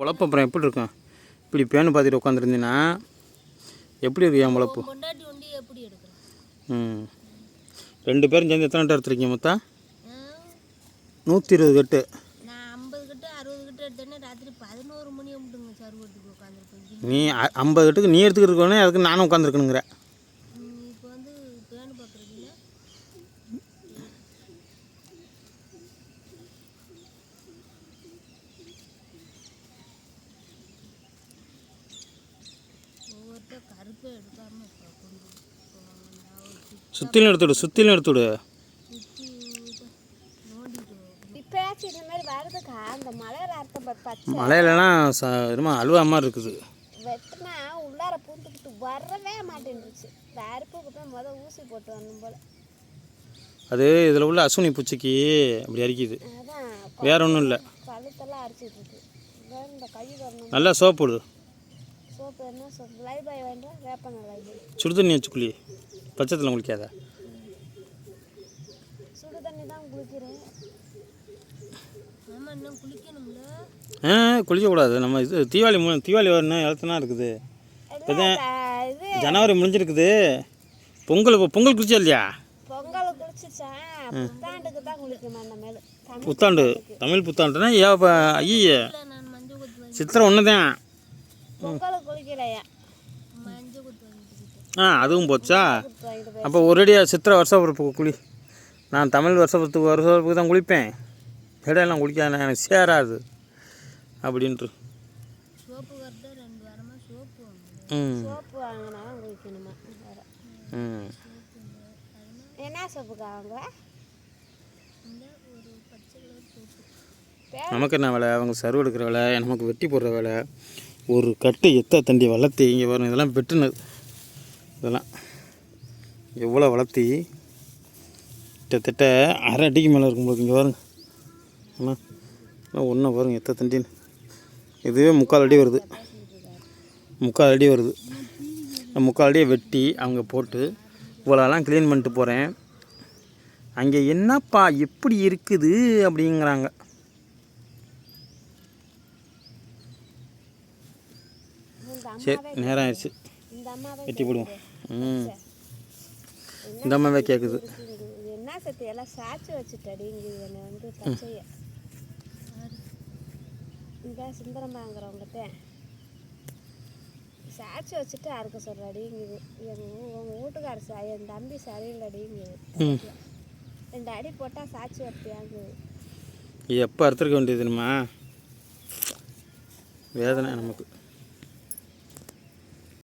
பொழப்பு அப்புறம் எப்படி இருக்கும்? இப்படி பேனு பார்த்துட்டு உட்காந்துருந்தீங்கன்னா எப்படி இருக்கு என் எடுக்கிறேன் ம். ரெண்டு பேரும் சேர்ந்து எத்தனை கட்டு எடுத்துருக்கீங்க மொத்தம் நூற்றி இருபது கட்டு. நீ ஐம்பது கட்டுக்கு நீ எடுத்துக்கிட்டு இருக்கணும் அதுக்கு நானும் உட்காந்துருக்கணுங்கிற இப்போ வந்து பேனு பார்க்குறதுல ஒவ்வொருத்தர் கருப்பே எடுக்காம இப்போ கொண்டு போவாங்க நான் ஒரு சுத்தி சுற்றிலும் எடுத்துவிடு சுற்றிலும் எடுத்துவிடு சுற்றி நோண்டிட்டு வரணும். இப்பயாச்சும் இந்த மாதிரி வருதுக்கா அந்த மலையில அர்த்தம் பாரு பச்சை மழையிலலாம் என்னமோ அழுவா மாதிரி இருக்குது. வெட்டினா உள்ளார பூந்துக்கிட்டு வரவே மாட்டேன்ருச்சு இந்த அறுப்புக்கு போய் முத ஊசி போட்டு வரணும் போல. அது இதில் உள்ள அசுனி பூச்சிக்கு அப்படி அரிக்குது. வேற ஒன்றும் இல்லை. கழுத்தெல்லாம் அரிச்சிட்டு இருக்கு. நல்லா சோப்பு விடு சோப்பு சோப்பு லைபாய் வேண்டாம் வேப்பன லைபாய் சுடு தண்ணி வச்சு குளி. பச்சத்தில் குளிக்காத? சுடு தண்ணி தான் குளிக்கிறேன் ஆமாம் இன்னும் குளிக்கணும்ல ஆ குளிக்கக்கூடாது. நம்ம இது தீபாவளி மு தீபாவளி வரணும் எழுத்துனா இருக்குது. இது? ஜனவரி முடிஞ்சிருக்குது. பொங்கல் இப்போ பொங்கல் குளிச்சா இல்லையா? பொங்கல் குளிச்சுச்சேன் புத்தாண்டுக்கு தான் குளிக்கணும் அந்த மேலே. தமிழ் புத்தாண்டு தமிழ் புத்தாண்டுனா ஏ இப்போ ஐயே வாங்கி சித்திரை ஒன்று தான் ஆ அதுவும் போச்சா? அப்போ ஒரேடியாக சித்திரை வருஷ பிறப்பு குளி. நான் தமிழ் வருஷ பிறப்புக்கு வருஷ பிறப்புக்கு தான் குளிப்பேன். இடையெல்லாம் குளிக்காது எனக்கு சேராது. அப்படின்ட்டு. ம். ம். என்ன சோப்புக்கா நமக்கு என்ன வேலை? அவங்க சருவு எடுக்கிற வேலை நமக்கு வெட்டி போடுற வேலை. ஒரு கட்டு எத்த தண்டி வளர்த்தி இங்கே வரும் இதெல்லாம் வெட்டுனது. இதெல்லாம் எவ்வளோ வளர்த்தி? கிட்டத்தட்ட அரை அடிக்கு மேலே இருக்கும் போது இங்கே வருங்க ஆனால் ஒன்றும் வருங்க எத்த தண்டின்னு. இதுவே முக்கால் அடி வருது. முக்கால் அடி வருது. முக்கால் அடியை வெட்டி அவங்க போட்டு இவ்வளோலாம் க்ளீன் பண்ணிட்டு போகிறேன் அங்கே என்னப்பா எப்படி இருக்குது அப்படிங்கிறாங்க. சரி நேரம் ஆயிடுச்சு வெட்டி போடுவோம். ம். இந்த அம்மாவே கேட்குது என்ன சத்து? எல்லாம் சாச்சி வச்சுட்டடிங்குது என்னை வந்து பச்சைய. இந்த சுந்தரமாங்கிறவங்ககிட்ட சாச்சி வச்சுட்டு அறுக்க சொல்றாடிங்குது எங்கள் உங்கள் வீட்டுக்கார சா என் தம்பி சரியில்லடிங்குது ரெண்டு அடி போட்டால் சாச்சி வைப்பியாங்குது எப்போ அறுத்துருக்க வேண்டியது தெரியுமா? வேதனை நமக்கு.